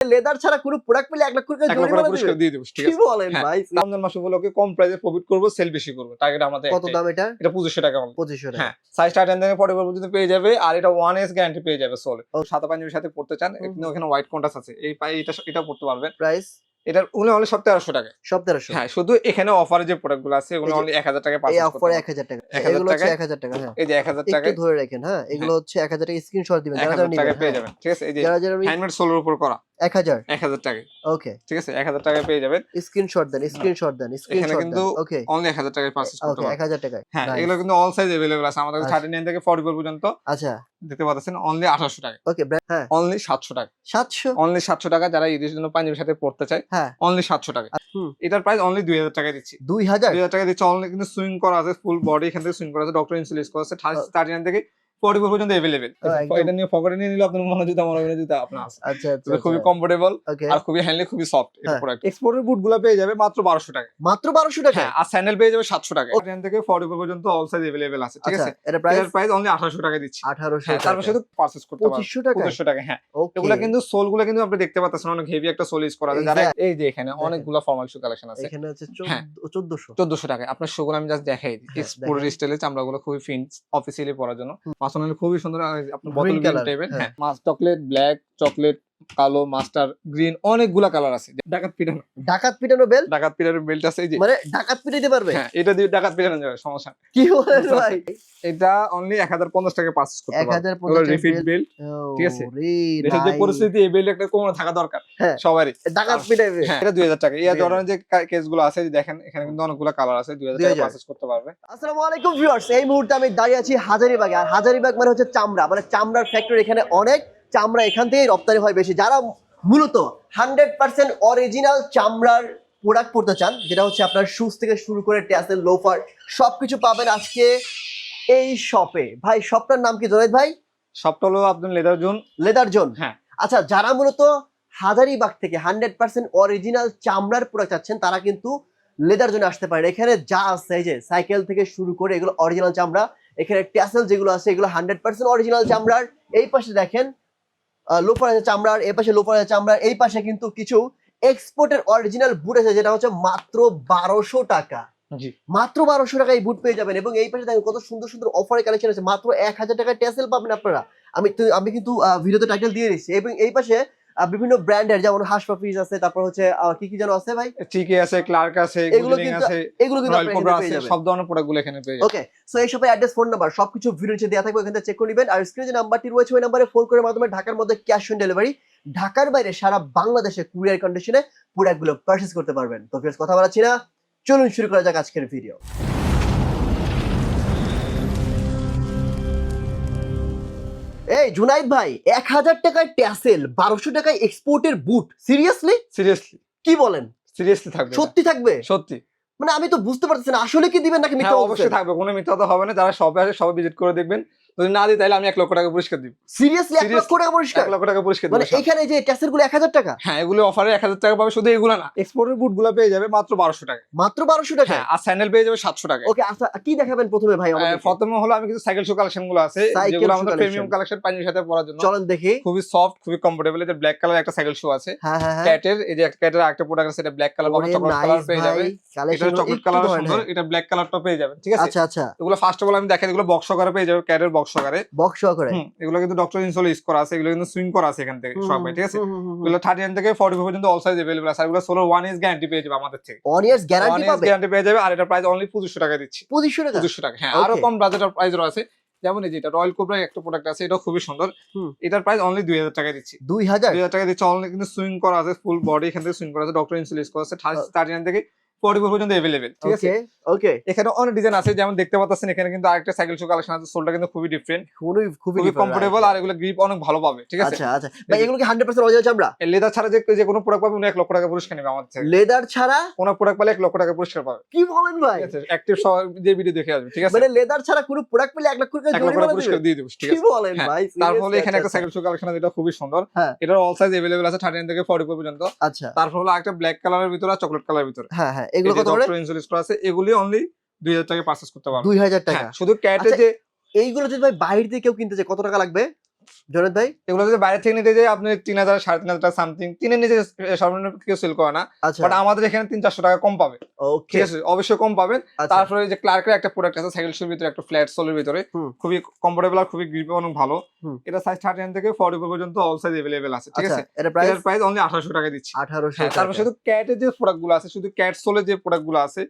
Leather ছাড়া কোনো product পেলে এক লাখ লক্ষ টাকা জরিমানা পুরস্কার দিয়ে দেবো ঠিক কি বলেন হ্যাঁ, ভাই? রমজান মাস উপলক্ষে কম প্রাইসে প্রফিট করব সেল বেশি করব। টার্গেট আমাদের কত দাম এটা? এটা পঁচিশশো টাকা। পঁচিশশো হ্যাঁ সাইজটা আটেন থেকে পরে পর্যন্ত পেয়ে যাবে আর এটা ওয়ান এস গ্যারান্টি পেয়ে যাবে সোলে ও। সাদা পাঞ্জাবির সাথে পড়তে চান এখানে ওখানে হোয়াইট কন্টাস আছে। এই এটা এটা পড়তে পারবেন। প্রাইস এটার উনি অনলি সব তেরোশো টাকা সব তেরোশো হ্যাঁ শুধু এখানে অফারে যে প্রোডাক্টগুলো আছে এগুলো এক হাজার টাকা এই অফারে এক হাজার টাকা এগুলো হচ্ছে এক হাজার টাকা হ্যাঁ এই যে এক হাজার টাকায় ধরে রাখেন হ্যাঁ এগুলো হচ্ছে এক হাজার টাকা স্ক্রিনশট দিবেন যারা যারা টাকা পেয়ে হ্যাঁ। যাবেন ঠিক আছে এই যে যারা যারা হ্যান্ডমেড সোলের উপর করা এক হাজার এক হাজার টাকা ওকে ঠিক আছে এক হাজার টাকায় পেয়ে যাবেন স্ক্রিনশট দেন স্ক্রিনশট দেন স্ক্রিনশট দেন কিন্তু ওকে অনলি এক হাজার টাকায় পারচেজ করতে ওকে এক হাজার টাকায় হ্যাঁ এগুলো কিন্তু অল সাইজ আছে আমাদের আচ্ছা। থার্টি নাইন থেকে ফর্টি ফোর পর্যন্ত আচ্ছা দেখতে পাচ্ছেন অনলি আঠারোশো টাকা। ওকে হ্যাঁ। অনলি সাতশো টাকা। সাতশো? অনলি সাতশো টাকা যারা ঈদের জন্য পাঞ্জাবির সাথে পড়তে চায় হ্যাঁ। অনলি সাতশো টাকা। হুম। এটার প্রাইস অনলি দুই হাজার টাকা দিচ্ছি। দুই হাজার? দুই হাজার টাকা দিচ্ছে অনলি কিন্তু সুইং করা আছে ফুল বডি এখান থেকে সুইং করা আছে ডক্টর ইনসুলিস করা আছে থার্টি নাইন থেকে ফর্টি ফোর পর্যন্ত এটা নিয়ে পকেটে নিয়ে নিলে আপনার মনে জুতা মনে হয় জুতা আপনার আছে। আচ্ছা আচ্ছা খুবই কমফোর্টেবল আর খুবই হ্যান্ডলি খুবই সফট। প্রোডাক্ট এক্সপোর্টের বুটগুলো পেয়ে যাবে মাত্র বারোশো টাকা মাত্র বারোশো টাকা হ্যাঁ আর স্যান্ডেল পেয়ে যাবে সাতশো টাকা এখান থেকে ফর্টি ফোর পর্যন্ত অল সাইজ আছে ঠিক আচ্ছা আছে? এটা প্রাইস প্রাইস অনলি আঠারোশো টাকা দিচ্ছি। আঠারোশো হ্যাঁ তারপর শুধু পারচেস করতে পারবেন পঁচিশশো টাকা পঁচিশশো টাকা হ্যাঁ। এগুলা কিন্তু সোলগুলা কিন্তু আপনি দেখতে পাচ্ছেন অনেক হেভি একটা সোল ইউজ করা আছে। এই যারা যে- এই যে এখানে অনেকগুলা ফর্মাল শু কালেকশন আছে। এখানে হচ্ছে হ্যাঁ। চোদ্দশো। চোদ্দশো টাকা আপনার শোগুলো আমি জাস্ট দেখাই দিই। এক্সপোর্টের। স্টাইলে চামড়াগুলো খুবই ফিন অফিসিয়ালি পরার জন্য। হুম। অনেক খুবই সুন্দর আপনার বোতল গ্রিন টাইপের হ্যাঁ। হ্যাঁ মাছ চকলেট ব্ল্যাক চকলেট কালো মাস্টার গ্রিন অনেকগুলা কালার আছে। ডাকাত পিটানো। ডাকাত পিটানো বেল ডাকাত পিটানোর বেল্ট আছে এই যে। মানে ডাকাত পিটাইতে পারবে? হ্যাঁ এটা দিয়ে ডাকাত পিটানো যাবে সমস্যা কি বলেন ভাই? এটা অনলি এক হাজার পঞ্চাশ টাকা পারচেস করতে পারবেন পঞ্চাশ রিফিট বেল্ট ঠিক আছে। দেশের যে পরিস্থিতি এই বেল্ট একটা কোমরে থাকা দরকার হ্যাঁ। সবারই। ডাকাত পিটাইবে। হ্যাঁ এটা দুই হাজার টাকা। ইয়ার 2000 জর্ডানের যে কেসগুলো আছে দেখেন এখানে কিন্তু অনেকগুলো কালার আছে দুই হাজার টাকা 2000 পারচেস করতে পারবে। আসসালামু আলাইকুম ভিউয়ার্স এই মুহূর্তে আমি দাঁড়িয়ে আছি হাজারিবাগে। আর হাজারিবাগ মানে হচ্ছে চামড়া। মানে চামড়ার ফ্যাক্টরি এখানে অনেক চামড়া এখান থেকেই রপ্তানি হয় বেশি। যারা মূলত হান্ড্রেড পার্সেন্ট অরিজিনাল চামড়ার প্রোডাক্ট পড়তে চান যেটা হচ্ছে আপনার শুজ থেকে শুরু করে ট্যাসেল লোফার সবকিছু পাবেন আজকে এই শপে ভাই শপটার নাম কি জোনাইদ ভাই? শপটা হলো আপনার লেদার জোন। Leather zone? হ্যাঁ। আচ্ছা যারা মূলত হাজারিবাগ থেকে হান্ড্রেড পার্সেন্ট অরিজিনাল চামড়ার প্রোডাক্ট চাচ্ছেন তারা কিন্তু লেদার জোনে আসতে পারেন। এখানে যা আছে এই যে সাইকেল থেকে শুরু করে এগুলো অরিজিনাল চামড়া এখানে ট্যাসেল যেগুলো আছে এগুলো হান্ড্রেড পার্সেন্ট অরিজিনাল চামড়ার। এই পাশে দেখেন লোফার আছে চামড়ার এই পাশে লোফার আছে চামড়ার এই পাশে কিন্তু কিছু এক্সপোর্টের অরিজিনাল বুট আছে যেটা হচ্ছে মাত্র বারোশো টাকা। মাত্র বারোশো টাকা এই বুট পেয়ে যাবেন এবং এই পাশে দেখেন কত সুন্দর সুন্দর অফারের কালেকশন আছে মাত্র এক হাজার টাকায় টেসেল পাবেন আপনারা। আমি আমি কিন্তু ভিডিওতে টাইটেল দিয়ে দিচ্ছি। এবং এই পাশে বিভিন্ন ব্র্যান্ডের যেমন হাস পাপিস আছে তারপর হচ্ছে কি কি যেন আছে ভাই? চিকে আছে ক্লার্ক আছে এগুলো কিন্তু আছে এগুলো কিন্তু এখানে পেয়ে যাবেন। সব ধরনের প্রোডাক্টগুলো এখানে পেয়ে যাবেন। ওকে সো এই সবের অ্যাড্রেস ফোন নাম্বার সবকিছু ভিডিও নিচে দেওয়া থাকবে এখান চেক করে নেবেন। আর স্ক্রিনে যে নাম্বারটি রয়েছে ওই নাম্বারে ফোন করে মাধ্যমে ঢাকার মধ্যে ক্যাশ অন ডেলিভারি ঢাকার বাইরে সারা বাংলাদেশে কুরিয়ার কন্ডিশনে প্রোডাক্টগুলো পারচেস করতে পারবেন। তো ফিরস কথা বলাচ্ছি না। চলুন শুরু করা যাক আজকের ভিডিও এই জুনাইদ ভাই এক হাজার টাকায় ট্যাসেল বারোশো টাকায় এক্সপোর্টের বুট। সিরিয়াসলি সিরিয়াসলি কি বলেন? সিরিয়াসলি থাকবে সত্যি থাকবে? সত্যি। মানে আমি তো বুঝতে পারতেছি না আসলে কি দিবেন নাকি মিথ্যা হ্যাঁ অবশ্যই থাকবে কোনো মিথ্যা তো হবে না যারা শপে আসে সবাই ভিজিট করে দেখবেন। যদি না দিই তাহলে আমি এক লক্ষ টাকা পুরস্কার দিব। সিরিয়াসলি এক লক্ষ টাকা পরিষ্কার এক লক্ষ টাকা পুরস্কার মানে এখানে যে গুলো এক হাজার টাকা? হ্যাঁ এগুলো অফারে এক হাজার টাকা পাবে শুধু এগুলো না। এক্সপোর্টের বুটগুলো পেয়ে যাবে মাত্র বারোশো টাকা। মাত্র বারোশো টাকা? হ্যাঁ আর স্যান্ডেল পেয়ে যাবে সাতশো টাকা। ওকে আচ্ছা কি দেখাবেন প্রথমে ভাই প্রথমে হলো আমি কিছু সাইকেল শু কালেকশনগুলো আছে যেগুলো আমাদের প্রিমিয়াম কালেকশন পাঞ্জাবির সাথে পরার জন্য। চলেন দেখি। খুবই সফট খুবই কমফোর্টেবল এটা ব্ল্যাক কালার একটা সাইকেল শু আছে। হ্যাঁ হ্যাঁ হ্যাঁ। ক্যাটের এই যে ক্যাটের একটা প্রোডাক্ট আছে এটা ব্ল্যাক কালার ওরে চকলেট কালার পেয়ে যাবে। এটা চকলেট কালার সুন্দর এটা ব্ল্যাক কালারটা পেয়ে যাবেন ঠিক আছে? আচ্ছা আচ্ছা। এগুলো ফার্স্ট অফ অল আমি দেখাই এগুলো বক্স সহকারে পেয়ে যাবে ক্যাটের বক্স সহকারে বক্স করে হুম, এগুলো কিন্তু ডক্টর ইনসোল ইউজ করা আছে এগুলো কিন্তু সুইং করা আছে এখান থেকে সব ঠিক আছে হুম, হুম, হুম, হুম। এগুলো থার্টি নাইন থেকে ফর্টি পর্যন্ত অল সাইজ अवेलेबल আছে আর এগুলো সোলার ওয়ান ইজ গ্যারান্টি পেয়ে যাবে আমাদের থেকে one years one guarantee is পাবে গ্যারান্টি পেয়ে যাবে আর এটা প্রাইস অনলি পঁচিশশো টাকা দিচ্ছি পঁচিশশো টাকা পঁচিশশো টাকা হ্যাঁ Okay. আরো কম বাজেটের প্রাইস রয়েছে যেমন এই যেটা রয়্যাল কোবরা একটা প্রোডাক্ট আছে এটা খুবই সুন্দর হুম। এটার প্রাইস অনলি দুই হাজার টাকা দিচ্ছি দুই হাজার দুই হাজার টাকা দিচ্ছি অনলি কিন্তু সুইং করা আছে ফুল বডি এখান থেকে সুইং করা আছে ডক্টর ইনসুল ইউজ করা আছে থার্টি নাইন থেকে ফর্টি পর্যন্ত অ্যাভেলেবেল ঠিক আছে ওকে ওকে এখানে অনেক ডিজাইন আছে যেমন দেখতে পাচ্ছেন এখানে কিন্তু আরেকটা সাইকেল শু কালেকশন আছে সোলটা কিন্তু খুবই ডিফারেন্ট খুবই খুবই খুবই different, কমফোর্টেবল right. আর এগুলো গ্রিপ অনেক ভালো পাবে ঠিক আছে আচ্ছা আচ্ছা ভাই এগুলো কি হান্ড্রেড পার্সেন্ট অরিজিনাল চামড়া লেদার ছাড়া যে যে কোনো প্রোডাক্ট পাবে উনি এক লক্ষ টাকা পুরস্কার নেবে আমার থেকে লেদার ছাড়া কোনো প্রোডাক্ট পেলে এক লক্ষ টাকা পুরস্কার পাবে কি বলেন ভাই ঠিক আছে অ্যাক্টিভ যে ভিডিও দেখে আসবে ঠিক আছে মানে লেদার ছাড়া কোনো প্রোডাক্ট পেলে এক লাখ করে এক লক্ষ টাকা জরিমানা পুরস্কার দিবে দিয়ে দেবো ঠিক কি আছে বলেন হ্যাঁ, ভাই তারপরে seriously? এখানে একটা আচ্ছা, সাইকেল শু কালেকশন আছে এটা খুবই সুন্দর হ্যাঁ। এটার অল সাইজ अवेलेबल আছে থার্টি থেকে ফর্টি পর্যন্ত আচ্ছা তারপর হলো একটা ব্ল্যাক কালারের ভিতরে আর চকলেট কালারের ভিতরে হ্যাঁ হ্যাঁ এগুলো কত করে? ইনসুলিন করা আছে এগুলি অনলি দুই হাজার টাকা পারচেজ করতে পারবে। দুই হাজার টাকা। হ্যাঁ শুধু ক্যাটের আচ্ছা, যে এইগুলো যদি ভাই বাইরে থেকে কেউ কিনতে চায় কত টাকা লাগবে? জনেদ ভাই এগুলো যদি বাইরে থেকে নিতে যাই আপনি তিন হাজার সাড়ে তিন হাজার সামথিং তিনের নিচে সর্বনিম্ন কেউ সেল করে না। আচ্ছা। বাট আমাদের এখানে তিন চারশো টাকা কম পাবে। ঠিক আছে? অবশ্যই কম পাবেন। আচ্ছা। তারপরে যে ক্লার্কের একটা প্রোডাক্ট আছে সাইকেল শুর ভিতরে একটা ফ্ল্যাট সোলের ভিতরে। খুবই কমফোর্টেবল আর খুবই গ্রিপ অনেক ভালো। এটা সাইজ থার্টি নাইন থেকে ফর্টি পর্যন্ত অল সাইজ এভেলেবেল আছে ঠিক আচ্ছা আছে? এটা প্রাইস প্রাইস অনলি আঠারোশো টাকা দিচ্ছি। আঠারোশো হ্যাঁ তারপর শুধু ক্যাটের যে প্রোডাক্টগুলো আছে শুধু ক্যাট সোলের যে প্রোডাক্টগুলো আছে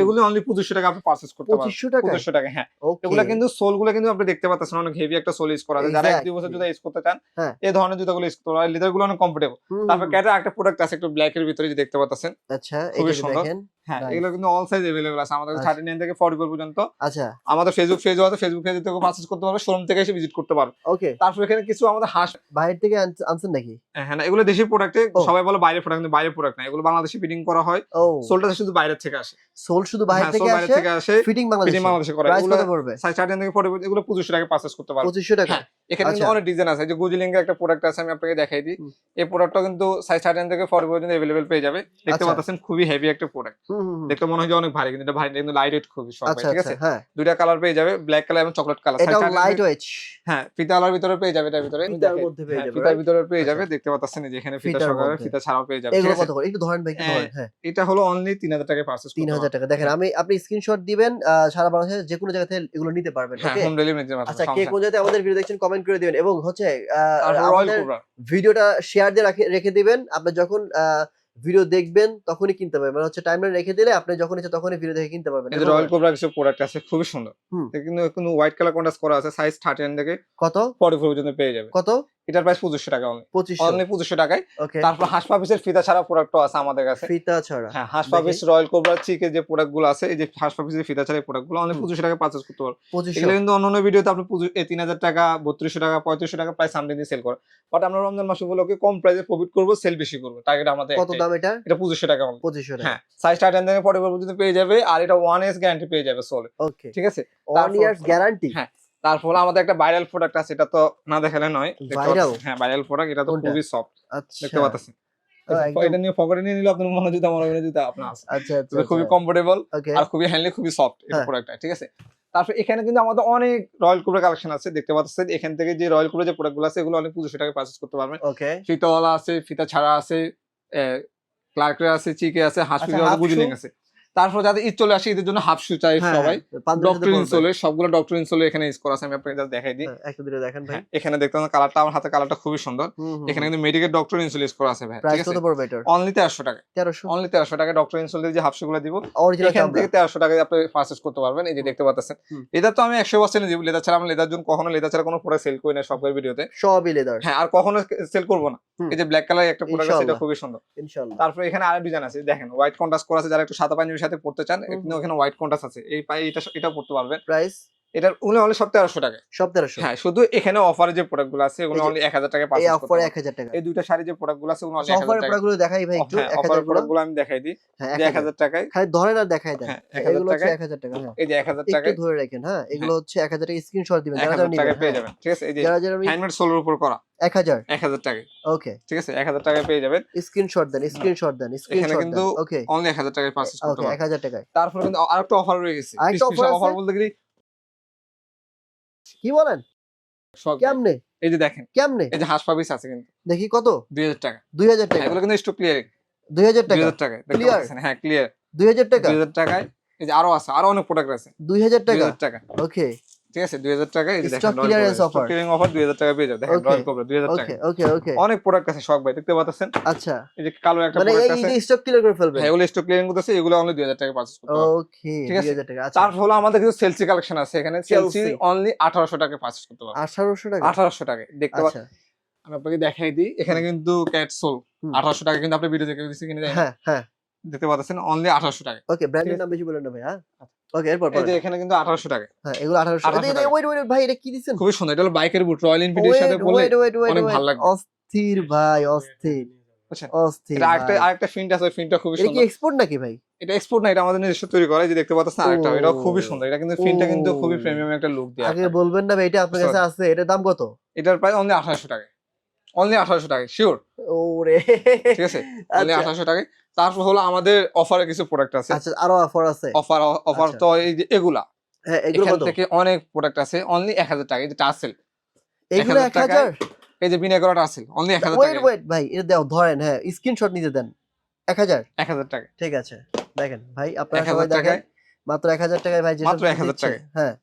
এগুলো অনলি পঁচিশশো টাকা আপনি পারচেস করতে পারবেন। পঁচিশশো টাকা পঁচিশশো টাকা হ্যাঁ। এগুলো কিন্তু সোলগুলো কিন্তু আপনি দেখতে পাচ্ছেন অনেক হেভি একটা সোল ইউজ করা যায় যারা এক দুই বছর Exactly. জুতা ইউজ করতে চান হ্যাঁ। এই ধরনের জুতাগুলো ইউজ করতে পারেন লেদারগুলো অনেক কমফোর্টেবল তারপর ক্যাটের একটা প্রোডাক্ট আছে একটু ব্ল্যাক এর ভিতরে যদি দেখতে পাচ্ছেন আচ্ছা খুবই সুন্দর। হ্যাঁ এগুলো কিন্তু অল সাইজ এভেলেবল আছে। আমাদের আচ্ছা। থার্টি নাইন থেকে ফর্টি পর্যন্ত। আচ্ছা। আমাদের ফেসবুক পেজও আছে। ফেসবুক পেজ থেকে পারচেস করতে পারবে শোরুম থেকে এসে ভিজিট করতে পারবে ওকে তারপর এখানে কিছু আমাদের হাঁস বাইরে থেকে আনছেন নাকি? হ্যাঁ না, এগুলো দেশি প্রোডাক্টে সবাই বলে বাইরে প্রোডাক্ট কিন্তু বাইরে প্রোডাক্ট না। এগুলো বাংলাদেশে ফিটিং করা হয়। সোলটা শুধু বাইরের থেকে আসে। সোল শুধু বাইরে হ্যাঁ, থেকে বাইরে আসে। থেকে আসে। ফিটিং বাংলাদেশ। বাংলাদেশে করে এগুলো পড়বে? সাইজ থেকে ফর্টি এগুলো পঁচিশশো টাকা পারচেস করতে পারবে পঁচিশশো টাকা। হ্যাঁ, এখানে কিন্তু আচ্ছা। অনেক ডিজাইন আছে। যে গুজিলিঙ্গের একটা প্রোডাক্ট আছে আমি আপনাকে দেখাই দিই। এই প্রোডাক্টটা কিন্তু সাইজ থার্টি থেকে ফর্টি পর্যন্ত এভেলেবেল পেয়ে যাবে। দেখতে আচ্ছা। পাচ্ছেন খুবই হেভি একটা প্রোডাক্ট দেখতে মনে হয় যে অনেক ভারী কিন্তু এটা ভারী কিন্তু লাইট ওয়েট খুবই সব আচ্ছা ঠিক আচ্ছা আছে? হ্যাঁ। দুইটা কালার পেয়ে যাবে ব্ল্যাক কালার এবং চকলেট কালার এটাও লাইট ওয়েট হ্যাঁ ফিতা ফিতালার ভিতরে পেয়ে যাবে এটার ভিতরে। ফিতার মধ্যে পেয়ে হ্যাঁ, যাবে, ফিতার ভিতরে পেয়ে যাবে আচ্ছা। দেখতে পাচ্ছেন এই যে এখানে ফিতা সহকারে ফিতা ছাড়াও পেয়ে যাবে এগুলো কত করে? একটু ধরেন ভাই হ্যাঁ, ধরেন হ্যাঁ। এটা হলো অনলি তিন হাজার টাকায় পারচেস তিন হাজার টাকা। দেখেন আমি আপনি স্ক্রিনশট দিবেন সারা বাংলাদেশে যে কোনো জায়গা থেকে এগুলো নিতে পারবেন ওকে হোম ডেলিভারি নিতে পারবেন আচ্ছা কে কোন জায়গাতে আমাদের ভিডিও দেখছেন কমেন্ট করে দিবেন। এবং হচ্ছে আহ, আমাদের ভিডিওটা শেয়ার দিয়ে রেখে দিবেন। আপনি যখন ভিডিও দেখবেন তখনই কিনতে পারবেন। মানে হচ্ছে টাইমলাইন রেখে দিলে আপনি যখন ইচ্ছা তখনই ভিডিও দেখে কিনতে পারবেন। এটা রয়্যাল কোবরা কিছু প্রোডাক্ট আছে খুবই সুন্দর। কিন্তু কোনো হোয়াইট কালার কন্ট্রাস্ট করা আছে সাইজ থার্টি থেকে কত? ফর্টি ফোর পর্যন্ত পেয়ে যাবে। কত? এটার প্রাইস পঁচিশশো টাকা অনলি অনলি পঁচিশশো টাকায়। তারপর হাঁস পাপিসের ফিতা ছাড়া প্রোডাক্টও আছে আমাদের কাছে। ফিতা ছাড়া। হ্যাঁ হাঁস পাপিস রয়্যাল কোবরা চিকের যে প্রোডাক্টগুলো আছে এই যে হাঁস পাপিসের ফিতা ছাড়া প্রোডাক্টগুলো অনলি। পঁচিশশো টাকা পারচেস করতে পঁচিশশো। এগুলো কিন্তু অন্যান্য ভিডিওতে আপনি তিন হাজার টাকা বত্রিশশো টাকা পঁয়ত্রিশশো টাকা প্রায় সামনে দিয়ে সেল করে। বাট আমরা রমজান মাস উপলক্ষে কম প্রাইসে প্রফিট করব সেল বেশি করব। টার্গেট আমাদের কত দাম এটা? এটা পঁচিশশো টাকা only। পঁচিশশো হ্যাঁ সাইজ টাইটেন থেকে ফর্টি পর্যন্ত পেয়ে যাবে আর এটা ওয়ান এস গ্যারান্টি পেয়ে যাবে সোলে ওকে ঠিক আছে? ওয়ান ইয়ার্স গ্যারান্টি হ্যাঁ, তারপর আমাদের একটা ভাইরাল প্রোডাক্ট আছে এটা তো না দেখালে নয়? পাচ্ছেন। হ্যাঁ ভাইরাল প্রোডাক্ট এটা তো খুবই সফট আচ্ছা। দেখতে পাচ্ছেন? এটা নিয়ে পকেটে নিয়ে নিলে আপনার মনে জুতা মনে জুতা আপনার আচ্ছা আচ্ছা খুবই কমফোর্টেবল আর খুবই হ্যান্ডলি খুবই সফট এই হ্যাঁ। প্রোডাক্টটা ঠিক আছে? তারপর এখানে কিন্তু আমাদের অনেক রয়্যাল কুবরা কালেকশন আছে দেখতে পাচ্ছেন? এখান থেকে যে রয়্যাল কুবরা যে প্রোডাক্টগুলো আছে এগুলো অনেক পঁচিশশো টাকা পারচেস করতে পারবেন। ওকে ফিতাওয়ালা আছে ফিতা ছাড়া আছে ক্লার্কের আছে চিকে আছে হাঁস আচ্ছা, ফিতা half গুজিলিং? আছে তারপর যাদের ঈদ চলে আসে ঈদের জন্য হাফ শু চাই হ্যাঁ, সবাই। ডক্টর ডক্টর ইনসোলে সবগুলো ডক্টর ইনসোলে এখানে ইউজ করা আছে আমি আপনাকে দেখাই দিই। একটা দুটো দেখেন ভাই। হ্যাঁ, এখানে দেখতে পাচ্ছেন কালারটা আমার হাতে কালারটা খুবই সুন্দর। এখানে কিন্তু মেডিকেল ডক্টর ইনসোল ইউজ করা আছে ভাই ঠিক আছে? অনলি তেরোশো টাকা। তেরোশো? অনলি তেরোশো টাকা ডক্টর ইনসোল দিয়ে যে হাফগুলো দিব। অরিজিনাল এখান থেকে তেরোশো টাকায় আপনি পারচেস করতে পারবেন এই যে দেখতে পাচ্ছেন। এটা তো আমি একশো পার্সেন্ট দিব লেদার ছাড়া আমি লেদার জন্য কখনো লেদার ছাড়া কোনো প্রোডাক্ট সেল করি না সবগুলো ভিডিওতে সবই লেদার। হ্যাঁ আর কখনো সেল করব না। এই যে ব্ল্যাক কালার একটা প্রোডাক্ট আছে এটা খুবই সুন্দর। ইনশাআল্লাহ তারপরে এখানে আরেক ডিজাইন আছে দেখেন হোয়াইট কন্ট্রাস্ট করা আছে যারা একটু সাদা পাঞ্জাবির সাথে পড়তে চান এখানে ওখানে হোয়াইট কন্ট্রাস্ট আছে। এই এটা এটা পড়তে পারবেন। প্রাইস এটার উনি অনলি সব তেরোশো টাকা সব তেরোশো হ্যাঁ শুধু এখানে অফারে যে প্রোডাক্টগুলো আছে ওগুলো অনলি এক হাজার টাকা এই অফারে এক হাজার টাকা এই দুইটা শাড়ি যে প্রোডাক্টগুলো আছে ওগুলো অনলি এক অফারের হাজার টাকা দেখাই ভাই একটু হ্যাঁ অফারের প্রোডাক্টগুলো আমি দেখাই দিই হ্যাঁ এক হাজার টাকায় খালি ধরেন আর দেখাই দেন হ্যাঁ এগুলো হচ্ছে এক হাজার টাকা হ্যাঁ এই যে এক হাজার একটু ধরে রাখেন হ্যাঁ এগুলো হচ্ছে এক হাজার টাকা স্ক্রিনশট দিবেন যারা যারা নিবেন পেয়ে হ্যাঁ। যাবেন ঠিক আছে এই যে যারা যারা হ্যান্ডমেড সোলের উপর করা এক হাজার এক হাজার টাকায় ওকে ঠিক আছে এক হাজার টাকায় পেয়ে যাবেন স্ক্রিনশট দেন স্ক্রিনশট দেন স্ক্রিনশট কিন্তু ওকে অনলি এক হাজার টাকায় পারচেস করতে ওকে এক হাজার টাকায় তারপরে কিন্তু আরেকটা অফার রয়ে গেছে আরেকটা অফার বলতে গেলে কি বলেন? কেমনে? এই যে দেখেন কেমনে? এই যে হাঁস পাবিস আছে কিন্তু। দেখি কত? দুই হাজার টাকা। দুই হাজার টাকা। এগুলো কিন্তু স্টক ক্লিয়ার দুই হাজার দুই টাকা হাজার টাকায়। দেখতে Clear? পাচ্ছেন হ্যাঁ ক্লিয়ার দুই হাজার টাকা? দুই হাজার টাকায়। এই যে আরও আছে আরও অনেক প্রোডাক্ট আছে। দুই হাজার দুই টাকা হাজার টাকা। ওকে ঠিক আছে টাকা এই দেখেন. ক্লিয়ারিং অফার পেয়ে যাবে। দেখেন রয়্যাল কোবরা দুই হাজার টাকা। ওকে ওকে ওকে অনেক প্রোডাক্ট আছে শখ ভাই দেখতে পাচ্ছেন? আচ্ছা। এই যে কালো একটা মানে এই স্টক ক্লিয়ার করে হ্যাঁ এগুলো স্টক ক্লিয়ারিং করতেছে এগুলো অনলি দুই হাজার টাকা পারচেস করতে ওকে ঠিক দুই আছে। হাজার টাকা আচ্ছা। তারপর হলো আমাদের কিছু সেলসি কালেকশন আছে এখানে। সেলসি অনলি আঠারোশো টাকা পারচেস করতে পারবেন আঠারোশো টাকা? আঠারোশো টাকা দেখতে পাচ্ছেন? আচ্ছা। আমি আপনাকে দেখাই দিই এখানে কিন্তু ক্যাট সোল টাকা কিন্তু আপনি ভিডিও দেখে কিনে হ্যাঁ হ্যাঁ। দেখতে পাচ্ছেন অনলি আঠারোশো টাকা। ওকে ব্র্যান্ডের। নাম বেশি বলেন না ভাই হ্যাঁ? ওকে এরপর এই যে এখানে কিন্তু আঠারোশো টাকা। হ্যাঁ এগুলো 1800 টাকা। ওয়েট ওয়েট ভাই এটা কি খুবই সুন্দর এটা হলো বাইকের বুট রয়্যাল এনফিল্ডের সাথে বলে ওয়েট ওয়েট ওয়েট অনেক ভালো লাগবে। অস্থির ভাই অস্থির? অস্থির এটা আরেকটা আরেকটা ফিন্ট আছে ফিন্টটা খুবই এটা কি এক্সপোর্ট নাকি ভাই? এটা এক্সপোর্ট না এটা আমাদের নিজস্ব তৈরি করা যে দেখতে পাচ্ছেন আরেকটা ও। এটা খুবই সুন্দর। এটা কিন্তু ফিনটা কিন্তু। খুবই প্রিমিয়াম একটা লুক দেয় আগে বলবেন না ভাই এটা আপনার কাছে আছে এটার দাম কত? এটার প্রাইস অনলি আঠারোশো টাকা। অনলি আঠারোশো টাকা শিওর ওরে। ঠিক আছে? অনলি আচ্ছা। আঠারোশো টাকায়। তারপর হলো আমাদের অফারে কিছু প্রোডাক্ট আছে। আচ্ছা আরও অফার আছে। অফার অফার আচ্ছা। তো এই যে এগুলা। হ্যাঁ এগুলো এখান থেকে অনেক প্রোডাক্ট আছে। অনলি এক হাজার টাকা এই যে টাসেল এইগুলো এক হাজার এই যে বিনা করাটা আছে অনলি এক হাজার ওয়েট টাকা ওয়েট ভাই এটা দাও ধরেন হ্যাঁ স্ক্রিনশট নিতে দেন। এক হাজার? এক হাজার টাকা ঠিক আছে। দেখেন ভাই আপনারা এক সবাই হাজার দেখেন মাত্র এক হাজার টাকায় ভাই মাত্র 1000 দিচ্ছে, টাকায়। হ্যাঁ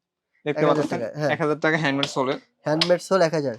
দেখতে পাচ্ছেন টাকা, হ্যাঁ। এক হাজার টাকা হ্যান্ডমেড সোলের হ্যান্ডমেড সোল এক হাজার।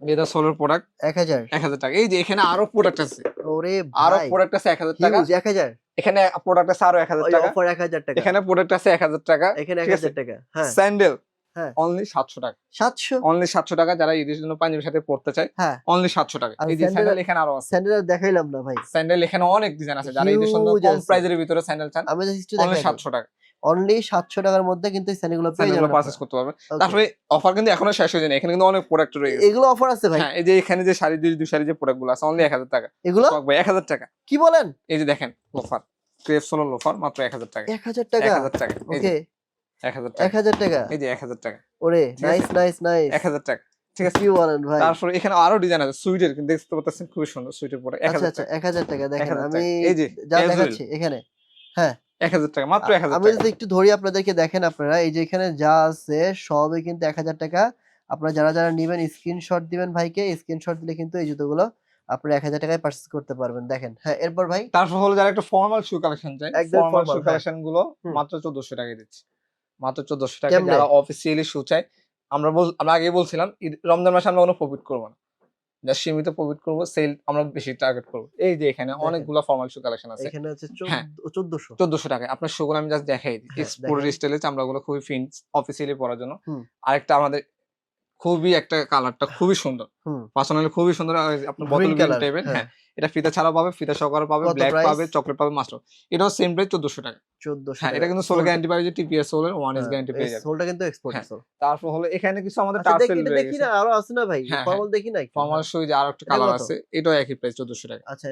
এটা সোলের প্রোডাক্ট এক হাজার। টাকা। এই যে এখানে আরও প্রোডাক্ট আছে। ওরে আরও প্রোডাক্ট আছে এক হাজার টাকা। হিউজ এক হাজার। এখানে প্রোডাক্ট আছে আরও এক হাজার ওই টাকা। অফার এক হাজার টাকা। এখানে প্রোডাক্ট আছে এক হাজার টাকা। এখানে এক ঠিক আছে? হাজার টাকা হ্যাঁ। স্যান্ডেল হ্যাঁ। অনলি সাতশো টাকা। সাতশো? অনলি সাতশো টাকা যারা ঈদের জন্য পাঞ্জাবির সাথে পড়তে চায় হ্যাঁ। অনলি সাতশো টাকা। এই যে স্যান্ডেল এখানে আরও আছে। স্যান্ডেল দেখাইলাম না ভাই। স্যান্ডেল এখানে অনেক ডিজাইন আছে যারা ঈদের জন্য কম প্রাইজের ভিতরে স্যান্ডেল চান আমি জাস্ট অনলি সাতশো টাকা। অনলি সাতশো টাকার মধ্যে কিন্তু এই পেয়ে যাবেন পারচেস করতে পারবেন তারপরে অফার কিন্তু এখনও শেষ হয়ে যায়নি এখানে কিন্তু অনেক প্রোডাক্ট রয়ে গেছে এগুলো অফার আছে ভাই হ্যাঁ এই যে এখানে যে শাড়ি দুই দুই শাড়ি যে প্রোডাক্টগুলো আছে অনলি এক হাজার টাকা এগুলো ভাই এক হাজার টাকা কি বলেন এই যে দেখেন লোফার ক্রেপ সোলো লোফার মাত্র এক হাজার টাকা এক হাজার এক টাকা হাজার টাকা ওকে এক হাজার টাকা এক হাজার টাকা এই যে এক হাজার টাকা ওরে নাইস নাইস নাইস এক হাজার টাকা ঠিক আছে কি বলেন ভাই তারপরে এখানে আরও ডিজাইন আছে সুইটের কিন্তু দেখতে পাচ্ছেন খুবই সুন্দর সুইটের পরে এক আচ্ছা হাজার আচ্ছা টাকা এক হাজার টাকা দেখেন আমি এই যে যা casual, দেখাচ্ছি এখানে এক হাজার টাকা মাত্র এক হাজার আমি যদি একটু ধরি আপনাদেরকে দেখেন আপনারা এই যে এখানে যা আছে সবই কিন্তু এক হাজার টাকা। আপনারা যারা যারা নেবেন স্ক্রিনশট দিবেন ভাইকে স্ক্রিনশট দিলে কিন্তু এই জুতোগুলো আপনারা এক হাজার টাকায় পারচেস করতে পারবেন দেখেন। হ্যাঁ এরপর ভাই? তারপর হলো যারা একটা ফর্মাল শু কালেকশন চাই ফর্মাল শু হ্যাঁ। কালেকশনগুলো মাত্র চোদ্দশো টাকায় দিচ্ছি। মাত্র চোদ্দশো টাকা যারা অফিসিয়ালি শু চাই আমরা আমরা আগে বলছিলাম রমজান মাসে আমরা কোনো প্রফিট করব না। যা সীমিত প্রফিট করব সেল আমরা বেশি টার্গেট করব। এই যে এখানে অনেকগুলো ফর্মাল শু কালেকশন আছে। এখানে হচ্ছে হ্যাঁ। চোদ্দশো। চোদ্দশো টাকায় আপনার শুগুলো আমি জাস্ট দেখাই দিই। হ্যাঁ, গুলো স্টাইলে চামড়াগুলো খুবই ফিন অফিসিয়ালি পরার জন্য। আরেকটা আমাদের খুবই একটা কালারটা খুবই সুন্দর। পার্সোনালি খুবই সুন্দর আপনার বোতল গ্রিন টাইপের হ্যাঁ। হ্যাঁ। এটা ফিতা ছাড়াও পাবে ফিতা সহকারে পাবে ব্ল্যাক পাবে চকলেট পাবে মাস্টার এটাও সেম প্রাইস চোদ্দশো টাকা। চোদ্দশো হ্যাঁ এটা কিন্তু সোল গ্যারান্টি পাবে যে টিপিএস সোলের ওয়ান এস গ্যারান্টি পেয়ে যাবে সোলটা কিন্তু এক্সপোর্ট হ্যাঁ, তারপর হলো এখানে কিছু আমাদের আচ্ছা টার্সেল দেখি দেখি না আরও আছে না ভাই? হ্যাঁ, ফর্মাল দেখি না? ফর্মাল শু যে আরও একটা এটা কালার আছে এটাও একই প্রাইস চোদ্দশো টাকা। আচ্ছা।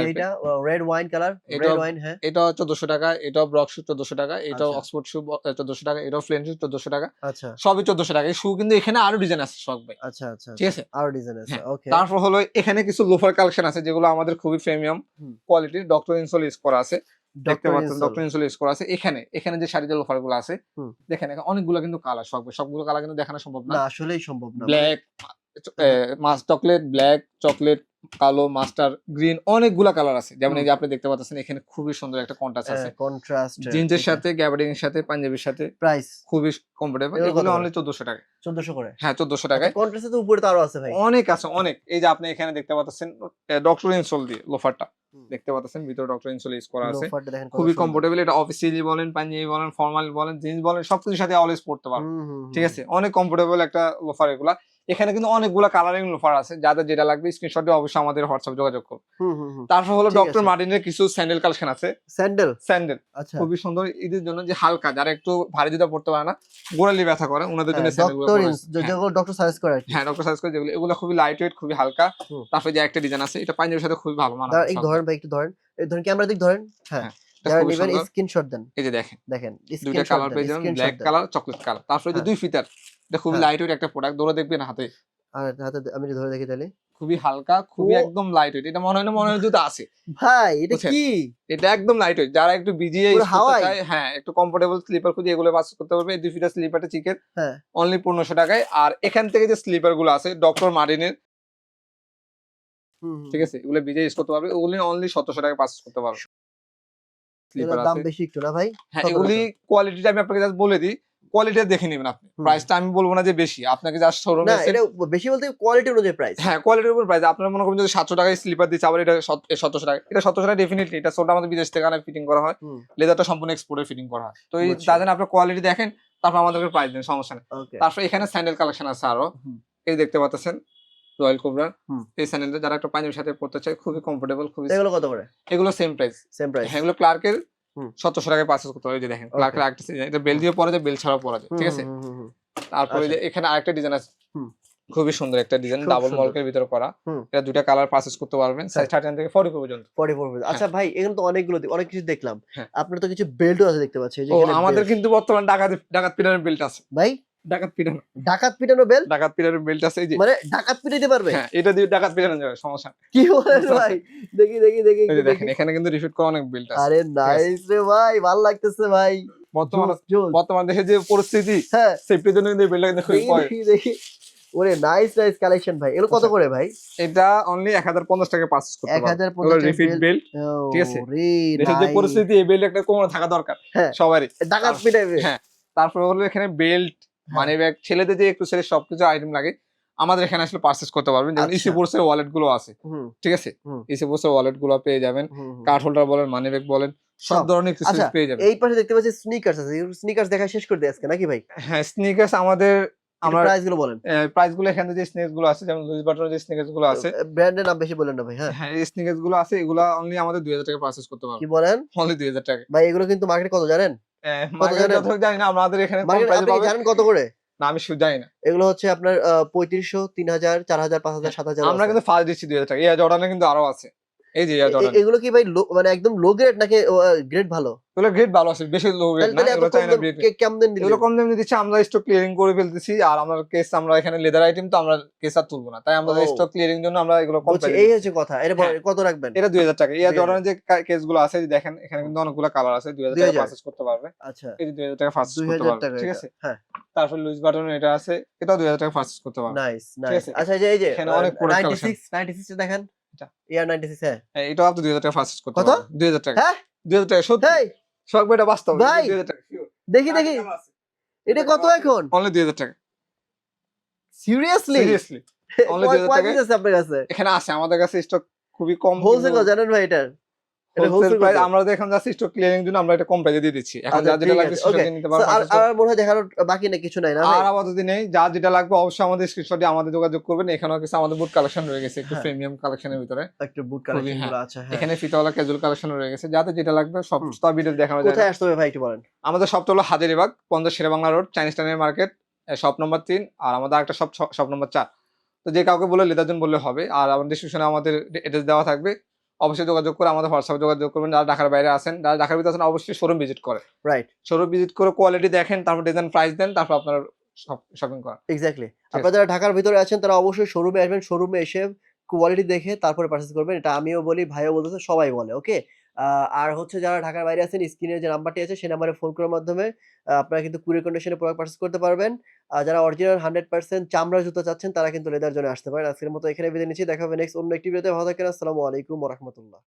এইটা রেড ওয়াইন কালার রেড এটাও- ওয়াইন হ্যাঁ। এটাও চোদ্দশো টাকা এটাও ব্রক শু চোদ্দশো টাকা এটাও আচ্ছা। অক্সফোর্ড শু চোদ্দশো টাকা এটাও ফ্লেন শু চোদ্দশো টাকা। আচ্ছা। সবই চোদ্দশো টাকা। এই শু কিন্তু এখানে আরও ডিজাইন আছে শখ ভাই। আচ্ছা আচ্ছা। ঠিক আছে? আরও ডিজাইন আছে হ্যাঁ, ওকে তারপর হলো এখানে কিছু লোফার কালেকশন আছে যেগুলো আমাদের খুবই প্রিমিয়াম। কোয়ালিটির ডক্টর ইনসোল ইউজ করা আছে। দেখতে ডক্টর পাচ্ছেন ডক্টর ইনসোল ইউজ করা আছে। এখানে এখানে যে শাড়িতে লোফারগুলো আছে। দেখেন এখানে অনেকগুলো কিন্তু কালার সব সবগুলো কালার কিন্তু দেখানো সম্ভব না। না আসলেই সম্ভব না। ব্ল্যাক চকলেট ব্ল্যাক চকলেট কালো মাস্টার গ্রিন অনেকগুলা কালার আছে। যেমন এই যে আপনি দেখতে পাচ্ছেন এখানে খুবই সুন্দর একটা কন্ট্রাস্ট আছে। কন্ট্রাস্ট জিন্সের সাথে গ্যাবার্ডিং এর সাথে পাঞ্জাবির সাথে প্রাইস খুবই কমফোর্টেবল এগুলো? অনলি চোদ্দশো টাকা 1400 করে? হ্যাঁ চোদ্দশো টাকায়। কন্ট্রাস্টে তো উপরে তো আরও আছে ভাই। অনেক আছে অনেক। এই যে আপনি এখানে দেখতে পাচ্ছেন ডক্টর ইনসোল দিয়ে লোফারটা দেখতে পাচ্ছেন ভিতরে ডক্টর ইনসোল ইউজ করা আছে। খুবই। কমফোর্টেবল এটা অফিসিয়ালি বলেন পাঞ্জাবি বলেন ফর্মাল বলেন জিন্স বলেন সবকিছুর সাথে অলওয়েজ পড়তে পারবেন। ঠিক আছে? অনেক কমফোর্টেবল একটা লোফার এগুলা। এখানে কিন্তু অনেকগুলো কালারিং লোফার আছে যাদের যেটা লাগবে স্ক্রিনশট দিয়ে অবশ্যই আমাদের হোয়াটসঅ্যাপ যোগাযোগ হুম। তারপর হলো ডক্টর মার্টিনের কিছু স্যান্ডেল কালেকশন আছে। স্যান্ডেল স্যান্ডেল আচ্ছা। খুবই সুন্দর ঈদের জন্য যে হালকা যারা একটু ভারী জুতা পড়তে পারে না গোড়ালি ব্যথা করে ওনাদের জন্য স্যান্ডেল ডক্টর যেগুলো ডক্টর সাজেস্ট করে হ্যাঁ ডক্টর সাইজ করে যেগুলো এগুলো খুবই লাইট ওয়েট খুবই হালকা। তারপরে যে একটা ডিজাইন আছে এটা পাঞ্জাবির সাথে খুবই ভালো মানাবে একটু ধরেন ভাই একটু ধরেন। এই ধরেন ক্যামেরা দিক ধরেন। হ্যাঁ হ্যাঁ, যারা নেবেন স্ক্রিনশট দেন। এই যে দেখেন দেখেন দুইটা কালার পেয়ে যাবেন ব্ল্যাক কালার চকলেট কালার তারপরে যে হ্যাঁ। দুই ফিতার এটা খুবই হ্যাঁ। লাইট ওয়েট একটা প্রোডাক্ট ধরে দেখবেন হাতে। আর হাতে আমি ধরে দেখি তাহলে। খুবই হালকা খুবই একদম লাইট ওয়েট এটা মনে হয় না মনে হয় জুতো আছে। ভাই এটা কি? এটা একদম লাইট ওয়েট যারা একটু। চায় হ্যাঁ একটু কমফোর্টেবল স্লিপার খুঁজে এগুলো পাস করতে পারবে। দুই ফিটার স্লিপারটা চিকেন হ্যাঁ। অনলি পনেরোশো টাকায়। আর এখান থেকে যে স্লিপারগুলো আছে ডক্টর মার্টিনের। ঠিক আছে? এগুলো বিজে ইউজ করতে পারবে। ওগুলি অনলি সতেরোশো টাকায় পাস করতে পারবে। স্লিপার দাম বেশি একটু না ভাই? হ্যাঁ এগুলি কোয়ালিটিটা আমি আপনাকে জাস্ট বলে দিই। কোয়ালিটি দেখে নেবেন আপনি। প্রাইসটা আমি বলব না যে বেশি আপনাকে জাস্ট শোরুমে না এটা বেশি বলতে কোয়ালিটি অনুযায়ী প্রাইস হ্যাঁ কোয়ালিটির উপর প্রাইস আপনার মনে করুন যদি সাতশো টাকায় স্লিপার দিচ্ছে আবার এটা সতেরোশো টাকা এটা সতেরোশো টাকা ডেফিনেটলি এটা সোলটা আমাদের বিদেশ থেকে অনেক ফিটিং করা হয়। লেদারটা সম্পূর্ণ এক্সপোর্টের ফিটিং করা হয়। তো এই। তাদের আপনার কোয়ালিটি দেখেন তারপর আমাদেরকে প্রাইস দেন সমস্যা নেই। তারপর এখানে স্যান্ডেল কালেকশন আছে আরও। এই দেখতে পাচ্ছেন রয়্যাল কোবরা এই স্যান্ডেলটা যারা একটা পাঞ্জাবির সাথে পড়তে চায় খুবই কমফোর্টেবল খুবই এগুলো কত করে? এগুলো সেম প্রাইস সেম প্রাইস হ্যাঁ এগুলো ক্লার্কের। সতেরোশো টাকায় পারচেস করতে এই যে দেখেন ক্লার্কের আরেকটা design, এটা বেল দিয়ে পরা যায় বেল ছাড়াও পরা যায় ঠিক আছে? তারপরে যে এখানে আরেকটা ডিজাইন আছে। খুবই সুন্দর একটা ডিজাইন ডাবল। মলকের ভিতরে করা। এটা দুইটা কালার পারচেস করতে পারবেন সাইজ থার্টি থেকে ফর্টি পর্যন্ত। ফর্টি ফোর আচ্ছা ভাই এখানে তো অনেকগুলো অনেক কিছু দেখলাম। হ্যাঁ। আপনার তো কিছু বেল্টও আছে দেখতে পাচ্ছি যে আমাদের কিন্তু বর্তমানে ডাকাত ডাকাত পিটারের বেল্ট আছে। ভাই? ডাকাত পিটানো। ডাকাত পিটানো বেল্ট ডাকাত পিটারের বেল্ট আছে যে মানে ডাকাত পিটাইতে পারবে? হ্যাঁ এটা দিয়ে ডাকাত পিটানো যাবে সমস্যা কি বলেন ভাই? দেখি দেখি দেখি দেখেন এখানে কিন্তু রিফিট করা অনেক বেল্ট আছে। আরে নাইস রে ভাই ভালো লাগতেছে ভাই। বর্তমান। বর্তমান দেশের যে পরিস্থিতি হ্যাঁ। সেফটির জন্য কিন্তু খুবই দেখি দেখি ওরে নাইস নাইস কালেকশন ভাই। এগুলো কত আচ্ছা। করে ভাই? এটা অনলি এক হাজার পঞ্চাশ টাকা পারচেস করতে পারবেন হাজার এগুলো রিফিট বেল্ট ঠিক আছে? দেশের যে পরিস্থিতি এই বেল্ট একটা কোমরে থাকা দরকার হ্যাঁ। সবারই। ডাকাত পিটাইবে। হ্যাঁ। তারপরে হলো এখানে বেল্ট। মানি ব্যাগ ছেলেদের যে একটু ছেলে সবকিছু আইটেম লাগে আমাদের এখানে আসলে পারচেস করতে পারবেন। যেমন আচ্ছা। ইসি বোর্ডস এর ওয়ালেটগুলো আছে ঠিক আছে? ইসি বোর্ডস এর ওয়ালেটগুলো পেয়ে যাবেন। কার্ড হোল্ডার বলেন মানি ব্যাগ বলেন সব। ধরনের কিছু আচ্ছা, পেয়ে যাবেন। এই পাশে দেখতে পাচ্ছি স্নিকার্স আছে। স্নিকার্স দেখা শেষ করে দিয়ে আজকে নাকি ভাই? হ্যাঁ স্নিকার্স আমাদের আমরা প্রাইসগুলো বলেন। প্রাইসগুলো এখানে যে স্নেকসগুলো আছে যেমন লুইস বাটনের যে স্নেকসগুলো আছে। ব্র্যান্ডের নাম বেশি বলেন না ভাই হ্যাঁ। হ্যাঁ এই স্নেকসগুলো আছে এগুলো অনলি আমাদের দুই হাজার টাকা পারচেস করতে কি বলেন? অনলি দুই হাজার টাকা ভাই এগুলো কিন্তু মার্কেটে কত জানেন? জানি না আমাদের এখানে জানেন কত করে? না আমি শুধু জানি না। এগুলো হচ্ছে আপনার পঁয়ত্রিশশো তিন হাজার চার হাজার পাঁচ হাজার সাত হাজার আমরা কিন্তু ফার্স্ট দিচ্ছি দুই হাজার টাকা। এই জর্ডানে কিন্তু আরও আছে। এই যে এগুলো কি ভাই মানে একদম লো গ্রেড নাকি গ্রেড ভালো? এগুলো গ্রেড ভালো আছে বেশি লো তাহলে না এগুলো চাইনা গ্রেড কেমন দিন এগুলো কম দামে দিচ্ছি আমরা স্টক ক্লিয়ারিং করে ফেলতেছি আর আমরা কেস আমরা এখানে লেদার আইটেম তো আমরা কেস আর তুলবো না। তাই আমরা স্টক ক্লিয়ারিং জন্য আমরা এগুলো কম বলছি এই হচ্ছে কথা এটা কত রাখবেন? এটা দুই হাজার টাকা। এয়ার 2000 জর্ডানের যে কেসগুলো আছে দেখেন এখানে কিন্তু অনেকগুলো কালার আছে দুই হাজার টাকা 2000 পারচেস করতে পারবে। আচ্ছা। এই যে দুই হাজার টাকা পারচেস দুই করতে পারবে ঠিক আছে? হ্যাঁ। তারপর লুইস বাটনের এটা আছে এটাও দুই হাজার টাকা পারচেস করতে পারবে। নাইস নাইস আচ্ছা এই যে এই এখানে অনেক product ninety collection। Six ninety six দেখেন। এটা। ইয়ার হ্যাঁ। এটাও আপনি টাকা করতে কত? হাজার টাকা। হ্যাঁ? টাকা সত্যি। শখ এটা বাস্তব। টাকা দেখি দেখি। এটা কত এখন? অনলি দুই হাজার টাকা। সিরিয়াসলি সিরিয়াসলি only 2000 কয় টাকায়? আছে আপনার কাছে? এখানে আছে আমাদের কাছে স্টক খুবই কম হোলসেল জানেন ভাই এটার? আমরা এখন যাচ্ছি স্টক ক্লিয়ারিং জন্য আমরা এটা কম প্রাইসে দিয়ে দিচ্ছি। এখন আচ্ছা, যা যেটা লাগবে সেটা নিতে So, আর মনে হয় দেখানোর বাকি নেই কিছু নাই না আর আপাতত নেই যা যেটা লাগবে অবশ্যই আমাদের স্ক্রিনশটে আমাদের যোগাযোগ করবেন। এখানেও কিছু আমাদের বুট কালেকশন রয়ে গেছে একটু হ্যাঁ। প্রিমিয়াম কালেকশনের ভিতরে। একটু বুট কালেকশন হ্যাঁ। আছে হ্যাঁ। এখানে ফিতাওয়ালা ক্যাজুয়াল কালেকশন রয়ে গেছে। যাতে যেটা লাগবে সব হুম। তো ভিডিও দেখানো যায়। কোথায় আসতে হবে ভাই একটু বলেন। আমাদের সবটা হলো হাজারিবাগ পঞ্চাশ শেরে বাংলা রোড চাইনিজ টাউনের মার্কেট শপ নম্বর তিন আর আমাদের একটা শপ শপ নম্বর চার। তো যে কাউকে বলে লেদারজন বললে হবে আর আমাদের ডিসক্রিপশনে আমাদের অ্যাড্রেস দেওয়া থাকবে। অবশ্যই যোগাযোগ করে আমাদের হোয়াটসঅ্যাপে যোগাযোগ করবেন। যারা ঢাকার বাইরে আছেন যারা ঢাকার ভিতরে আছেন অবশ্যই শোরুম ভিজিট করে রাইট শোরুম ভিজিট করে কোয়ালিটি দেখেন তারপর ডিজাইন প্রাইস দেন তারপর আপনার শপিং করেন। এক্স্যাক্টলি আপনারা যারা ঢাকার ভিতরে আছেন তারা অবশ্যই শোরুমে আসবেন শোরুমে এসে কোয়ালিটি দেখে তারপরে পারচেস করবেন। এটা আমিও বলি ভাইও বলতেছে সবাই বলে ওকে আর হচ্ছে যারা ঢাকার বাইরে আছেন, স্ক্রিনের যে নাম্বারটি আছে, সেই নাম্বারে ফোন করার মাধ্যমে আপনারা কিন্তু কুরিয়ার কন্ডিশনে প্রোডাক্ট পার্চেস করতে পারবেন। আর যারা অরিজিনাল হান্ড্রেড পার্সেন্ট চামড়া জুতো চাচ্ছেন, তারা কিন্তু লেদার জন্য আসতে পারেন। আজকের মতো এখানে বিদায় নিচ্ছি। দেখা হবে নেক্সট অন্য একটি ভিডিওতে। ভালো থাকেন। আসসালামু আলাইকুম রহমতুল্লাহ।